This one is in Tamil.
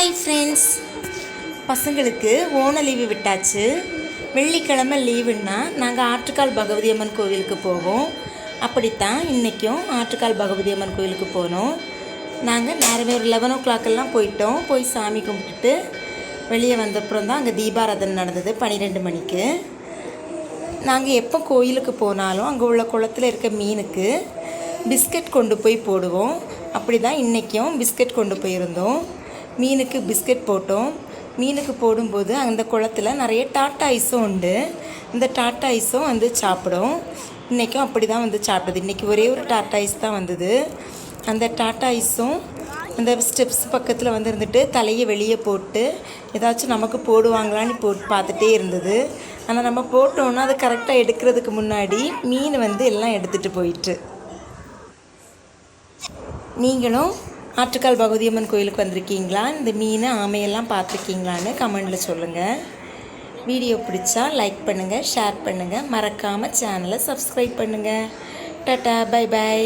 ஹாய் ஃப்ரெண்ட்ஸ் பசங்களுக்கு ஓன லீவு விட்டாச்சு. வெள்ளிக்கிழமை லீவுன்னா நாங்கள் ஆற்றுக்கால் பகவதி அம்மன் கோவிலுக்கு போவோம். அப்படித்தான் இன்றைக்கும் ஆற்றுக்கால் பகவதி அம்மன் கோவிலுக்கு போனோம். நாங்கள் நேரமே ஒரு லெவன் ஓ கிளாக்கெல்லாம் போயிட்டோம். போய் சாமி கும்பிட்டுட்டு வெளியே வந்தப்புறம் தான் அங்கே தீபாராதனை நடந்தது பன்னிரெண்டு மணிக்கு. நாங்கள் எப்போ கோயிலுக்கு போனாலும் அங்கே உள்ள குளத்துல இருக்க மீனுக்கு பிஸ்கட் கொண்டு போய் போடுவோம். அப்படி தான் இன்றைக்கும் பிஸ்கட் கொண்டு போயிருந்தோம். மீனுக்கு பிஸ்கட் போட்டோம். மீனுக்கு போடும்போது அந்த குளத்துல நிறைய டாட்டா ஐஸும் உண்டு. இந்த டாட்டா ஐஸும் வந்து சாப்பிடும். இன்றைக்கும் அப்படி தான் வந்து சாப்பிடுது. இன்றைக்கி ஒரே ஒரு டாட்டா ஐஸ் தான் வந்தது. அந்த டாட்டா ஐஸும் அந்த ஸ்டெப்ஸ் பக்கத்தில் வந்து இருந்துட்டு தலையை வெளியே போட்டு ஏதாச்சும் நமக்கு போடுவாங்களான்னு போட்டு பார்த்துட்டே இருந்தது. ஆனால் நம்ம போட்டோன்னா அது கரெக்டாக எடுக்கிறதுக்கு முன்னாடி மீன் வந்து எல்லாம் எடுத்துகிட்டு போயிட்டு. நீங்களும் ஆற்றுக்கால் பகவதி அம்மன் கோயிலுக்கு வந்திருக்கீங்களா? இந்த மீன் ஆமையெல்லாம் பார்த்துருக்கீங்களான்னு கமெண்டில் சொல்லுங்கள் வீடியோ பிடிச்சா லைக் பண்ணுங்கள் ஷேர் பண்ணுங்கள் மறக்காமல் சேனலை சப்ஸ்கிரைப் பண்ணுங்கள் டாட்டா பை பை.